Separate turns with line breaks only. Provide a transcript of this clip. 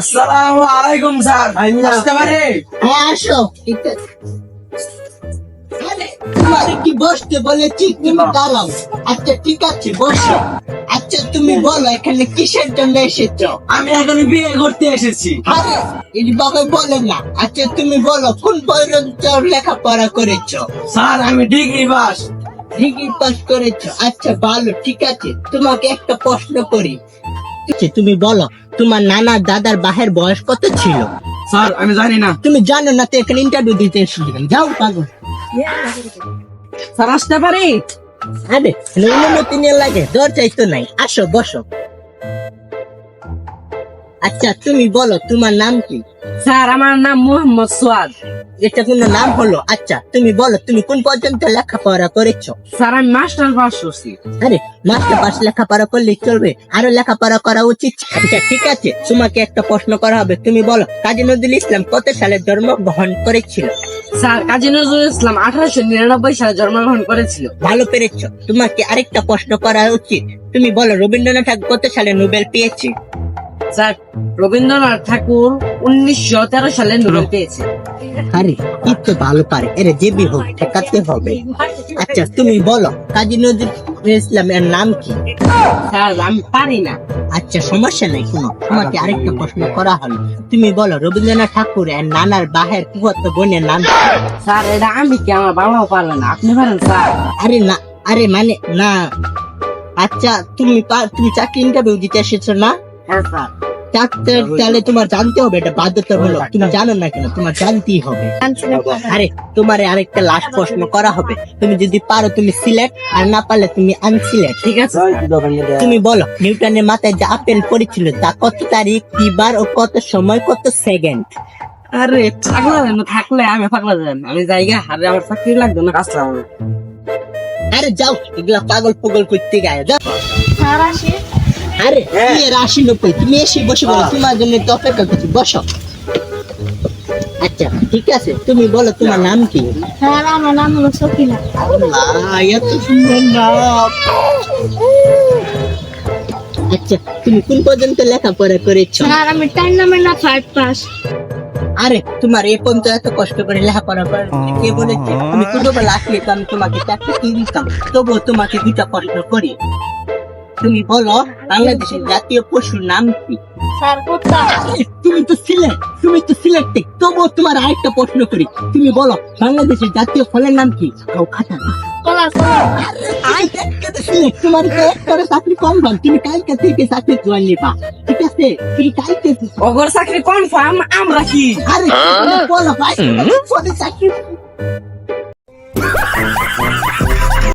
আসসালামু আলাইকুম স্যার। আসতে পারে?
হ্যাঁ আসো। ঠিক আছে। কি বসতে বলেছি তুমি দাঁড়াও। আচ্ছা ঠিক আছে বসো। আচ্ছা তুমি বলো এখানে কিসের জন্য এসেছ?
আমি এখন বিয়ে করতে এসেছি।
আরে এইভাবে বলে না। আচ্ছা তুমি বলো কোন পর্যন্ত লেখাপড়া করেছ?
স্যার আমি ডিগ্রি পাস।
ডিগ্রি পাস করেছ। আচ্ছা ভালো ঠিক আছে। তোমাকে একটা প্রশ্ন করি। তুমি বলো তোমার নানা দাদার বাহের বয়স কত ছিল?
স্যার আমি জানি না।
তুমি জানো না তো এখানে ইন্টারভিউ দিতে এসেছিলাম যাও পাগল।
স্যার আসতে পারি?
আরে অনুমতি নিয়ে লাগে দর চাইতো নাই। আসো বসো। আচ্ছা তুমি বলো তোমার নাম কি?
স্যার আমার নাম মোহাম্মদ সোয়াদ।
এটা কোনো নাম হলো? আচ্ছা তুমি বলো তুমি কোন পর্যন্ত লেখাপড়া করেছ?
স্যার আমি মাস্টার পাস করছি।
আরে মাস্টার পাস লেখাপড়া করলে চলবে? আরও লেখাপড়া করা উচিত? আচ্ছা ঠিক আছে তোমাকে একটা প্রশ্ন করা হবে। তুমি বলো কাজী নজরুল ইসলাম কত সালে জন্মগ্রহণ করেছিল?
স্যার কাজী নজরুল ইসলাম আঠারোশো নিরানব্বই সালে জন্মগ্রহণ করেছিল।
ভালো পেরেছ তোমাকে আরেকটা প্রশ্ন করা উচিত। তুমি বলো রবীন্দ্রনাথ ঠাকুর কত সালে নোবেল পেয়েছে?
স্যার রবীন্দ্রনাথ ঠাকুর উনিশশো তেরো সালে নোবেল পেয়েছে।
আরে কি তো ভালো পারে। এরে যে হোক ঠেকাতে হবে। আচ্ছা তুমি বলো কাজী নজরুল ইসলামের নাম কি?
স্যার আমি পারি না।
আচ্ছা সমস্যা নাই কোনো তোমাকে আরেকটা প্রশ্ন করা হলো। তুমি বলো রবীন্দ্রনাথ ঠাকুর এর নানার বাহের কুয়াতো বোনের নাম কি?
স্যার এটা আমি কি আমার বাবাও পারবে না? আপনি পারেন স্যার।
আরে না আরে মানে না। আচ্ছা তুমি পা- তুমি চাকরি ইন্টারভিউ দিতে এসেছ না?
স্যার
তাহলে তোমার জানতে হবে এটা বাধ্যতামূলক তুমি জানো না কেন তোমার জানতেই হবে। আরে তোমার আরেকটা লাস্ট প্রশ্ন করা হবে। তুমি যদি পারো তুমি সিলেক্ট আর না পারলে তুমি আনসিলেক্ট
ঠিক আছে?
তুমি বলো নিউটনের মাথায় যে আপেল পড়েছিল তা কত তারিখ কি বার ও কত সময় কত সেকেন্ড
আরে পাগলা যেন থাকলে আমি পাগলা যেন। আমি জায়গা আরে আমার চাকরি লাগবে না। কাজ লাগবে
আরে যাও এগুলা পাগল পাগল করতে গায়ে যাও। আরে কি এর আশি নব্বই তুমি এসে বসে বলো তোমার জন্য তো অপেক্ষা করছি বসো। আচ্ছা ঠিক আছে তুমি বলো তোমার নাম কি?
স্যার আমার নাম হলো সকিনা।
আল্লাহ, এত সুন্দর নাম। আচ্ছা তুমি কোন পর্যন্ত লেখাপড়া করেছ?
স্যার আমি টাইম নামে না ফাইভ পাস
আরে তোমার এ পর্যন্ত এত কষ্ট করে লেখাপড়া করে কে বলেছে? তুমি ছোটবেলা আসলে তো আমি তোমাকে চাকরি দিয়ে দিতাম তবুও তোমাকে দুটা কষ্ট করি। তুমি বলো বাংলাদেশের জাতীয় পশুর নাম কি? তুমি তো সিলেক্ট তুমি তো সিলেক্ট তবুও তোমার আরেকটা প্রশ্ন করি। তুমি বলো বাংলাদেশের জাতীয় ফলের নাম কি? খাতা তোমার তো চাকরি কম তুমি কালকে থেকে চাকরি জয়েন নিবা ঠিক আছে? তুমি কালকে
ওগর চাকরি কনফার্ম আমরা কি?
আরে বলো ভাই চাকরি